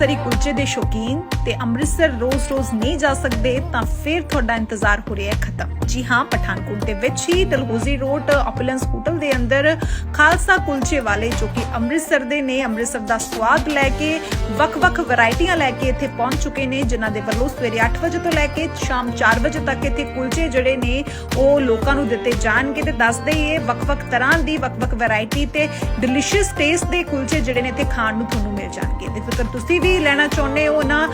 ਅੰਮ੍ਰਿਤਸਰੀ ਕੁਲਚੇ ਦੇ ਸ਼ੌਕੀਨ ਤੇ ਅੰਮ੍ਰਿਤਸਰ ਰੋਜ਼-ਰੋਜ਼ ਨਹੀਂ ਜਾ ਸਕਦੇ ਤਾਂ ਫਿਰ ਤੁਹਾਡਾ ਇੰਤਜ਼ਾਰ ਹੋ ਰਿਹਾ ਹੈ ਖਤਮ। ਜੀ ਹਾਂ, ਪਠਾਨਕੋਟ ਦੇ ਵਿੱਚ ਹੀ ਦਲਹੌਜ਼ੀ ਰੋਡ ਆਪੂਲੈਂਸ ਹੋਟਲ ਦੇ ਅੰਦਰ ਖਾਲਸਾ ਕੁਲਚੇ ਵਾਲੇ ਜੋ ਕਿ ਅੰਮ੍ਰਿਤਸਰ ਦੇ ਨੇ, ਅੰਮ੍ਰਿਤਸਰ ਦਾ ਸਵਾਦ ਲੈ ਕੇ ਵੱਖ-ਵੱਖ ਵੈਰਾਈਟੀਆਂ ਲੈ ਕੇ ਇੱਥੇ ਪਹੁੰਚ ਚੁੱਕੇ ਨੇ ਜਿਨ੍ਹਾਂ ਦੇ ਵੱਲੋਂ ਸਵੇਰੇ 8 ਵਜੇ ਤੋਂ ਲੈ ਕੇ ਸ਼ਾਮ 4 ਵਜੇ ਤੱਕ ਇੱਥੇ ਕੁਲਚੇ ਜਿਹੜੇ ਨੇ ਉਹ ਲੋਕਾਂ ਨੂੰ ਦਿੱਤੇ ਜਾਣਗੇ ਤੇ ਦੱਸਦੇ ਹੀ ਇਹ ਵੱਖ-ਵੱਖ ਤਰ੍ਹਾਂ ਦੀ ਵੱਖ-ਵੱਖ ਵੈਰਾਈਟੀ ਤੇ ਡਿਲੀਸ਼ੀਅਸ ਟੇਸਟ ਦੇ ਕੁਲਚੇ ਜਿਹੜੇ ਨੇ ਇੱਥੇ ਖਾਣ ਨੂੰ ਤੁਹਾਨੂੰ ਮਿਲ ਜਾਣਗੇ। ਤੇ ਜੇਕਰ ਤੁਸੀਂ ਵੀ ਲੈਣਾ ਚਾਹੁੰਦੇ ਹੋ ਨਾ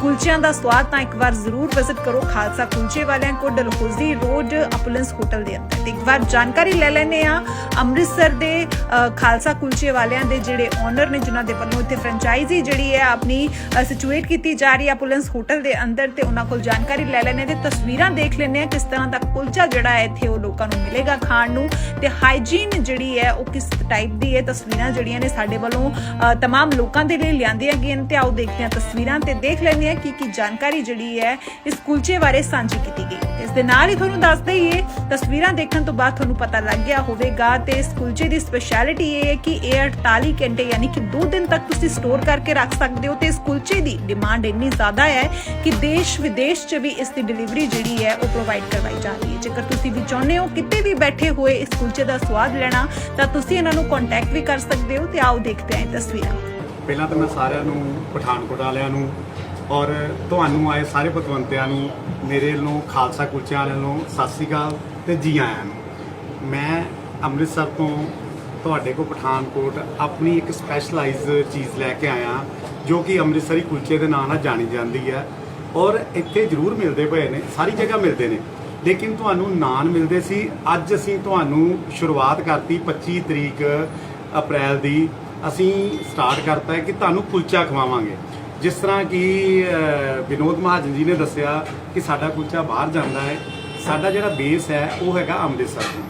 ਕੁਲਚਿਆਂ ਦਾ ਸਵਾਦ ਤਾਂ ਇੱਕ ਵਾਰ ਜ਼ਰੂਰ ਵਿਜ਼ਿਟ ਕਰੋ ਖਾਲਸਾ ਕੁਲਚੇ ਵਾਲਿਆਂ ਕੋਲ ਡਲਹੌਜ਼ੀ ਰੋਡ ਅਪੂਲੈਂਸ ਹੋਟਲ ਦੇ ਅੰਦਰ। ਇੱਕ ਵਾਰ ਜਾਣਕਾਰੀ ਲੈ ਲੈਨੇ ਆ ਅੰਮ੍ਰਿਤਸਰ ਦੇ ਅ, ਖਾਲਸਾ ਕੁਲਚੇ ਵਾਲਿਆਂ ਦੇ ਜਿਹੜੇ ਓਨਰ ਨੇ ਜਿਨ੍ਹਾਂ ਦੇ ਵੱਲੋਂ ਇੱਥੇ ਫਰੈਂਚਾਈਜ਼ੀ ਜਿਹੜੇ ਹੈ ਆਪਣੀ ਸਿਚੁਏਟ ਕੀਤੀ ਜਾ ਰਹੀ ਹੈ ਅਪੂਲੈਂਸ ਹੋਟਲ ਦੇ ਅੰਦਰ ਤੇ ਉਹਨਾਂ ਕੋਲ ਜਾਣਕਾਰੀ ਲੈ ਲੈਨੇ ਤੇ ਤਸਵੀਰਾਂ ਦੇਖ ਲੈਨੇ ਆ ਕਿਸ ਤਰ੍ਹਾਂ ਦਾ ਕੁਲਚਾ ਜਿਹੜਾ ਹੈ ਇੱਥੇ ਉਹ ਲੋਕਾਂ ਨੂੰ ਮਿਲੇਗਾ ਖਾਣ ਨੂੰ ਤੇ ਹਾਈਜੀਨ ਜਿਹੜੀ ਹੈ ਉਹ ਕਿਸ ਟਾਈਪ ਦੀ ਹੈ ਤਸਵੀਰਾਂ ਜਿਹੜੀਆਂ ਨੇ ਸਾਡੇ ਵੱਲੋਂ ਅ, ਲੋਕਾਂ ਦੇ ਲਈ ਲਿਆਂਦੀਆਂ ਗਈਆਂ ਤੇ ਆਓ ਦੇਖਦੇ ਹਾਂ ਤਸਵੀਰਾਂ ਤੇ ਦੇਖ ਲੈਂਦੇ ਹਾਂ ਕੀ ਕੀ ਜਾਣਕਾਰੀ ਜਿਹੜੀ ਹੈ ਇਸ ਕੁਲਚੇ ਬਾਰੇ ਸਾਂਝੀ ਕੀਤੀ ਗਈ। ਇਸ ਦੇ ਨਾਲ ਹੀ ਤੁਹਾਨੂੰ ਦੱਸ ਦਈਏ ਤਸਵੀਰਾਂ ਦੇਖਣ ਤੋਂ ਬਾਅਦ ਤੁਹਾਨੂੰ ਪਤਾ ਲੱਗ ਗਿਆ ਹੋਵੇਗਾ ਤੇ ਇਸ ਕੁਲਚੇ ਦੀ ਸਪੈਸ਼ਲਿਟੀ ਇਹ ਹੈ ਕਿ ਇਹ 48 ਘੰਟੇ ਯਾਨੀ ਕਿ 2 ਦਿਨ ਤੱਕ ਤੁਸੀਂ ਸਟੋਰ ਕਰਕੇ ਰੱਖ ਸਕਦੇ ਹੋ ਤੇ ਇਸ ਕੁਲਚੇ ਦੀ ਡਿਮਾਂਡ ਇੰਨੀ ਜ਼ਿਆਦਾ ਹੈ ਕਿ ਦੇਸ਼ ਵਿਦੇਸ਼ 'ਚ ਵੀ ਇਸ ਦੀ ਡਿਲੀਵਰੀ ਜਿਹੜੀ ਹੈ ਉਹ ਪ੍ਰੋਵਾਈਡ ਕਰਵਾਈ ਜਾ ਰਹੀ ਹੈ। ਜੇਕਰ ਤੁਸੀਂ ਵੀ ਚਾਹੁੰਦੇ ਹੋ ਕਿਤੇ ਵੀ ਬੈਠੇ ਹੋਏ ਇਸ ਕੁਲਚੇ ਦਾ ਸਵਾਦ ਲੈਣਾ, ਤਾਂ ਤੁਸੀਂ ਇਹਨਾਂ ਨੂੰ ਕੰਟੈਕਟ ਵੀ ਕਰ ਸਕਦੇ ਹੋ ਤੇ ਆਓ ਦੇਖਦੇ ਹਾਂ ਇਹ ਤਸਵੀਰਾਂ। ਪਹਿਲਾਂ ਤਾਂ ਮੈਂ ਸਾਰਿਆਂ ਨੂੰ, ਪਠਾਨਕੋਟ ਵਾਲਿਆਂ ਨੂੰ ਔਰ ਤੁਹਾਨੂੰ ਆਏ ਸਾਰੇ ਪਤਵੰਤਿਆਂ ਨੂੰ, ਮੇਰੇ ਵੱਲੋਂ ਖਾਲਸਾ ਕੁਲਚਿਆਂ ਵਾਲਿਆਂ ਨੂੰ ਸਤਿ ਸ੍ਰੀ ਅਕਾਲ ਤੇ ਜੀ ਆਇਆਂ ਨੂੰ। ਮੈਂ ਅੰਮ੍ਰਿਤਸਰ ਤੋਂ ਤੁਹਾਡੇ ਕੋਲ ਪਠਾਨਕੋਟ ਆਪਣੀ ਇੱਕ ਸਪੈਸ਼ਲਾਈਜ਼ ਚੀਜ਼ ਲੈ ਕੇ ਆਇਆ, ਜੋ ਕਿ ਅੰਮ੍ਰਿਤਸਰੀ ਕੁਲਚੇ ਦੇ ਨਾਂ ਨਾਲ ਜਾਣੀ ਜਾਂਦੀ ਹੈ। ਔਰ ਇੱਥੇ ਜ਼ਰੂਰ ਮਿਲਦੇ ਪਏ ਨੇ, ਸਾਰੀ ਜਗ੍ਹਾ ਮਿਲਦੇ ਨੇ। ਲੇਕਿਨ ਤੁਹਾਨੂੰ ਨਾਨ ਮਿਲਦੇ ਸੀ। ਅੱਜ ਅਸੀਂ ਤੁਹਾਨੂੰ ਸ਼ੁਰੂਆਤ ਕਰਤੀ 25 ਤਰੀਕ ਅਪ੍ਰੈਲ ਦੀ। ਅਸੀਂ ਸਟਾਰਟ ਕਰਤਾ ਹੈ ਕਿ ਤੁਹਾਨੂੰ ਕੁਲਚਾ ਖਵਾਵਾਂਗੇ। ਜਿਸ ਤਰ੍ਹਾਂ ਕਿ ਵਿਨੋਦ ਮਹਾਜਨ ਜੀ ਨੇ ਦੱਸਿਆ ਕਿ ਸਾਡਾ ਕੁਲਚਾ ਬਾਹਰ ਜਾਂਦਾ ਹੈ। ਸਾਡਾ ਜਿਹੜਾ ਬੇਸ ਹੈ, ਉਹ ਹੈਗਾ ਅੰਮ੍ਰਿਤਸਰ ਤੋਂ।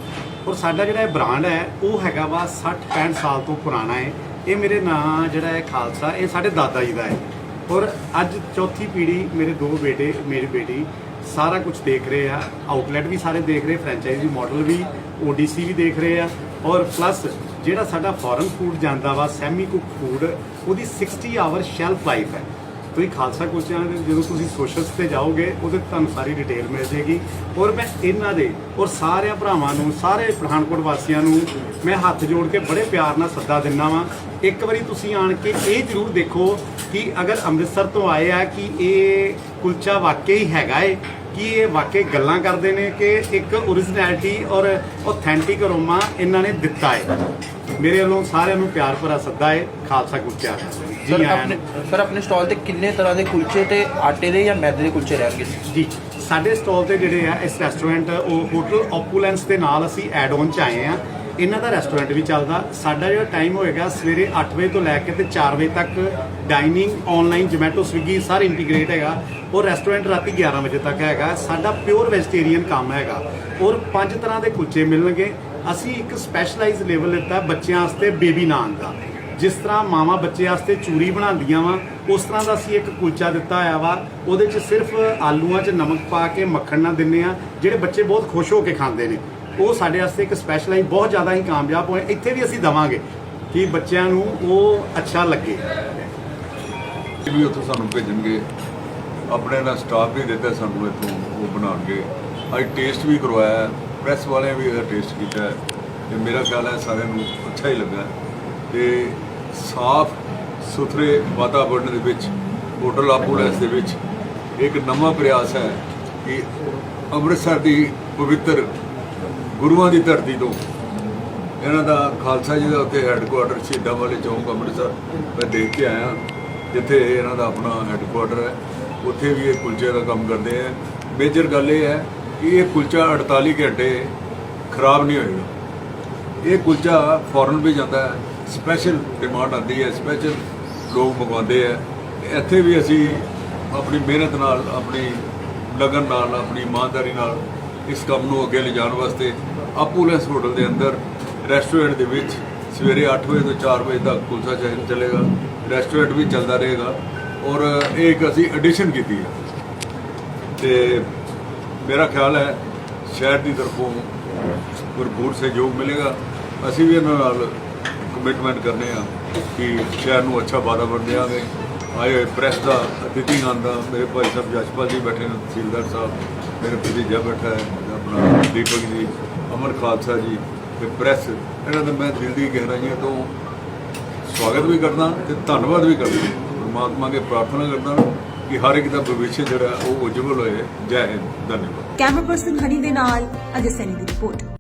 ਔਰ ਸਾਡਾ ਜਿਹੜਾ ਇਹ ਬ੍ਰਾਂਡ ਹੈ, ਉਹ ਹੈਗਾ ਵਾ 60 65 ਸਾਲ ਤੋਂ ਪੁਰਾਣਾ ਹੈ। ਇਹ ਮੇਰੇ ਨਾਂ ਜਿਹੜਾ ਹੈ ਖਾਲਸਾ, ਇਹ ਸਾਡੇ ਦਾਦਾ ਜੀ ਦਾ ਹੈ। ਔਰ ਅੱਜ ਚੌਥੀ ਪੀੜ੍ਹੀ ਮੇਰੇ ਦੋ ਬੇਟੇ, ਮੇਰੀ ਬੇਟੀ, ਸਾਰਾ ਕੁਝ ਦੇਖ ਰਹੇ ਆ। ਆਊਟਲੈਟ ਵੀ ਸਾਰੇ ਦੇਖ ਰਹੇ ਫਰੈਂਚਾਈਜ਼ੀ ਮਾਡਲ ਵੀ ਓਡੀਸੀ ਵੀ ਦੇਖ ਰਹੇ ਆ। ਔਰ ਪਲੱਸ ਜਿਹੜਾ ਸਾਡਾ ਫੋਰਨ ਫੂਡ ਜਾਂਦਾ ਵਾ ਸੈਮੀ ਕੁਕ ਫੂਡ ਉਹਦੀ 60 ਆਵਰ ਸ਼ੈਲਫ ਲਾਈਫ ਹੈ। ਤੁਸੀਂ ਖਾਲਸਾ ਕੁਲਚਿਆਂ ਦੇ ਜਦੋਂ ਤੁਸੀਂ ਸੋਸ਼ਲਸ ਤੇ ਜਾਓਗੇ, ਉਹਦੇ ਤੁਹਾਨੂੰ ਸਾਰੀ ਡਿਟੇਲ ਮਿਲ ਜੇਗੀ ਔਰ ਮੈਂ ਇਹਨਾਂ ਦੇ ਔਰ ਸਾਰਿਆਂ ਭਰਾਵਾਂ ਨੂੰ, ਸਾਰੇ ਪਠਾਨਕੋਟ ਵਾਸੀਆਂ ਨੂੰ ਮੈਂ ਹੱਥ ਜੋੜ ਕੇ ਬੜੇ ਪਿਆਰ ਨਾਲ ਸੱਦਾ ਦਿੰਦਾ ਵਾਂ। ਇੱਕ ਵਾਰੀ ਤੁਸੀਂ ਆਣ ਕੇ ਇਹ ਜ਼ਰੂਰ ਦੇਖੋ ਕਿ ਅਗਰ ਅੰਮ੍ਰਿਤਸਰ ਤੋਂ ਆਏ ਆ ਕਿ ਇਹ ਕੁਲਚਾ ਵਾਕਈ ਹੈਗਾ ਏ, ਕਿ ਇਹ ਵਾਕਈ ਗੱਲਾਂ ਕਰਦੇ ਨੇ ਕਿ ਇੱਕ ਓਰੀਜਨੈਲਿਟੀ ਔਰ ਆਥੈਂਟਿਕ ਅਰੋਮਾ ਇਹਨਾਂ ਨੇ ਦਿੱਤਾ ਹੈ ਮੇਰੇ ਵੱਲੋਂ ਸਾਰਿਆਂ ਨੂੰ ਪਿਆਰ ਭਰਾ ਸੱਦਾ ਹੈ ਖਾਲਸਾ ਕੁਲਚਾ ਜੀ ਆਇਆਂ ਨੂੰ। ਸਰ ਆਪਣੇ ਸਟਾਲ ਤੇ ਕਿੰਨੇ ਤਰ੍ਹਾਂ ਦੇ ਕੁਲਚੇ ਤੇ ਆਟੇ ਦੇ ਜਾਂ ਮੈਦੇ ਦੇ ਕੁਲਚੇ ਰਹਿਣਗੇ? ਜੀ ਸਾਡੇ ਸਟਾਲ ਤੇ ਜਿਹੜੇ ਆ ਇਸ ਰੈਸਟੋਰੈਂਟ ਉਹ ਹੋਟਲ ਓਪੂਲੈਂਸ ਦੇ ਨਾਲ ਅਸੀਂ ਐਡ ਔਨ ਚ ਆਏ ਆ। ਇਹਨਾਂ ਦਾ ਰੈਸਟੋਰੈਂਟ ਵੀ ਚੱਲਦਾ। ਸਾਡਾ ਜਿਹੜਾ ਟਾਈਮ ਹੋਏਗਾ ਸਵੇਰੇ 8 ਵਜੇ ਤੋਂ ਲੈ ਕੇ ਤੇ 4 ਵਜੇ ਤੱਕ ਡਾਈਨਿੰਗ ਆਨਲਾਈਨ ਜੋਮੈਟੋ ਸਵਿਗੀ ਸਾਰੇ ਇੰਟੀਗ੍ਰੇਟ ਹੈਗਾ। ਔਰ ਰੈਸਟੋਰੈਂਟ ਰਾਤੀ 11 ਵਜੇ ਤੱਕ ਹੈਗਾ। ਸਾਡਾ ਪਿਓਰ ਵੈਜੀਟੇਰੀਅਨ ਕੰਮ ਹੈਗਾ। ਔਰ ਪੰਜ ਤਰ੍ਹਾਂ ਦੇ ਕੁਲਚੇ ਮਿਲਣਗੇ। ਅਸੀਂ ਇੱਕ ਸਪੈਸ਼ਲਾਈਜ਼ ਲੈਵਲ ਦਿੱਤਾ ਬੱਚਿਆਂ ਵਾਸਤੇ ਬੇਬੀ ਨਾਨ ਦਾ। ਜਿਸ ਤਰ੍ਹਾਂ ਮਾਵਾਂ ਬੱਚੇ ਵਾਸਤੇ ਚੂਰੀ ਬਣਾਉਂਦੀਆਂ ਵਾ, ਉਸ ਤਰ੍ਹਾਂ ਦਾ ਅਸੀਂ ਇੱਕ ਕੁਲਚਾ ਦਿੱਤਾ ਹੋਇਆ ਵਾ। ਉਹਦੇ 'ਚ ਸਿਰਫ ਆਲੂਆਂ 'ਚ ਨਮਕ ਪਾ ਕੇ ਮੱਖਣ ਨਾਲ ਦਿੰਨੇ ਆ, ਜਿਹੜੇ ਬੱਚੇ ਬਹੁਤ ਖੁਸ਼ ਹੋ ਕੇ ਖਾਂਦੇ ਨੇ। ਉਹ ਸਾਡੇ ਵਾਸਤੇ ਇੱਕ ਸਪੈਸ਼ਲਾਈਜ਼ ਬਹੁਤ ਜ਼ਿਆਦਾ ਹੀ ਕਾਮਯਾਬ ਹੋਏ। ਇੱਥੇ ਵੀ ਅਸੀਂ ਦਵਾਂਗੇ ਕਿ ਬੱਚਿਆਂ ਨੂੰ ਉਹ ਅੱਛਾ ਲੱਗੇ। ਵੀ ਉੱਥੋਂ ਸਾਨੂੰ ਭੇਜਣਗੇ। ਆਪਣੇ ਨਾਲ ਸਟਾਫ ਵੀ ਦਿੱਤਾ ਸਾਨੂੰ ਇੱਥੋਂ, ਉਹ ਬਣਾਉਣਗੇ। ਅੱਜ ਟੇਸਟ ਵੀ ਕਰਵਾਇਆ ਪ੍ਰੈਸ ਵਾਲਿਆਂ ਵੀ ਇਹਦਾ ਟੇਸਟ ਕੀਤਾ ਹੈ। ਤੇ ਮੇਰਾ ਖਿਆਲ ਹੈ ਸਾਰਿਆਂ ਨੂੰ ਅੱਛਾ ਹੀ ਲੱਗਾ ਤੇ ਸਾਫ਼, ਸੁਥਰੇ ਵਾਤਾਵਰਣ ਦੇ ਵਿੱਚ ਹੋਟਲ ਆਪੂਲੈਂਸ ਦੇ ਵਿੱਚ ਇੱਕ ਨਵਾਂ ਪ੍ਰਯਾਸ ਹੈ ਕਿ ਅੰਮ੍ਰਿਤਸਰ ਦੀ ਪਵਿੱਤਰ ਗੁਰੂਆਂ ਦੀ ਧਰਤੀ ਤੋਂ ਇਹਨਾਂ ਦਾ ਖਾਲਸਾ ਜੀ ਦਾ ਉੱਥੇ ਹੈੱਡਕੁਆਟਰ ਸ਼ਹੀਦਾਂ ਵਾਲੇ ਚੌਂਕ ਅੰਮ੍ਰਿਤਸਰ ਮੈਂ ਦੇਖ ਕੇ ਆਇਆ, ਜਿੱਥੇ ਇਹਨਾਂ ਦਾ ਆਪਣਾ ਹੈੱਡਕੁਆਟਰ ਹੈ। ਉੱਥੇ ਵੀ ਇਹ ਕੁਲਚੇ ਦਾ ਕੰਮ ਕਰਦੇ ਆ ਮੇਜਰ ਗੱਲ ਇਹ ਹੈ ਕਿ ਇਹ ਕੁਲਚਾ 48 ਘੰਟੇ ਖਰਾਬ ਨਹੀਂ ਹੋਏਗਾ। ਇਹ ਕੁਲਚਾ ਫੋਰਨ ਵੀ ਜਾਂਦਾ ਹੈ ਸਪੈਸ਼ਲ ਡਿਮਾਂਡ ਆਉਂਦੀ ਹੈ ਸਪੈਸ਼ਲ ਲੋਕ ਮੰਗਵਾਉਂਦੇ ਆ ਇੱਥੇ ਵੀ ਅਸੀਂ ਆਪਣੀ ਮਿਹਨਤ ਨਾਲ, ਆਪਣੀ ਲਗਨ ਨਾਲ, ਆਪਣੀ ਇਮਾਨਦਾਰੀ ਨਾਲ ਇਸ ਕੰਮ ਨੂੰ ਅੱਗੇ ਲਿਜਾਣ ਵਾਸਤੇ ਆਪੂਲੈਂਸ ਹੋਟਲ ਦੇ ਅੰਦਰ ਰੈਸਟੋਰੈਂਟ ਦੇ ਵਿੱਚ ਸਵੇਰੇ 8 ਵਜੇ ਤੋਂ 4 ਵਜੇ ਤੱਕ ਕੁਲਸਾ ਚਾਹ ਚੱਲੇਗਾ। ਰੈਸਟੋਰੈਂਟ ਵੀ ਚੱਲਦਾ ਰਹੇਗਾ। ਔਰ ਇਹ ਇੱਕ ਅਸੀਂ ਐਡੀਸ਼ਨ ਕੀਤੀ ਹੈ। ਤੇ ਮੇਰਾ ਖਿਆਲ ਹੈ ਸ਼ਹਿਰ ਦੀ ਤਰਫੋਂ ਭਰਪੂਰ ਸਹਿਯੋਗ ਮਿਲੇਗਾ। ਅਸੀਂ ਵੀ ਇਹਨਾਂ ਨਾਲ ਕਮਿਟਮੈਂਟ ਕਰਨੇ ਆ ਕਿ ਸ਼ਹਿਰ ਨੂੰ ਅੱਛਾ ਵਾਤਾਵਰਣ ਦੇਵਾਂਗੇ। ਆਏ ਹੋਏ ਪ੍ਰੈਸ ਦਾ ਅਤਿਥੀਗਣ ਦਾ, ਮੇਰੇ ਭਾਈ ਸਾਹਿਬ ਜਸਪਾਲ ਜੀ ਬੈਠੇ ਨੇ, ਤਹਿਸੀਲਦਾਰ ਸਾਹਿਬ, ਮੇਰੇ ਭਤੀਜਾ ਬੈਠਾ ਹੈ, ਆਪਣਾ ਦੀਪਕ ਜੀ ਅਮਰ ਖਾਲਸਾ ਜੀ, ਤੇ ਪ੍ਰੈਸ ਇਹਨਾਂ ਦਾ ਮੈਂ ਦਿਲ ਦੀ ਗਹਿਰਾਈਆਂ ਤੋਂ ਸਵਾਗਤ ਵੀ ਕਰਦਾ ਤੇ ਧੰਨਵਾਦ ਵੀ ਕਰਦਾ। ਪਰਮਾਤਮਾ ਅੱਗੇ ਪ੍ਰਾਰਥਨਾ ਕਰਦਾ। ਕਿ ਹਰ ਇੱਕ ਦਾ ਭਵਿੱਖ ਜਿਹੜਾ ਉਹ ਉਜਵਲ ਹੋਏ। ਜੈ ਹਿੰਦ। ਧੰਨਵਾਦ। ਕੈਮਰਾ ਪਰਸਨ ਹਨੀ ਦੇ ਨਾਲ ਅਜੇ ਸੈਨੀ ਦੀ ਰਿਪੋਰਟ।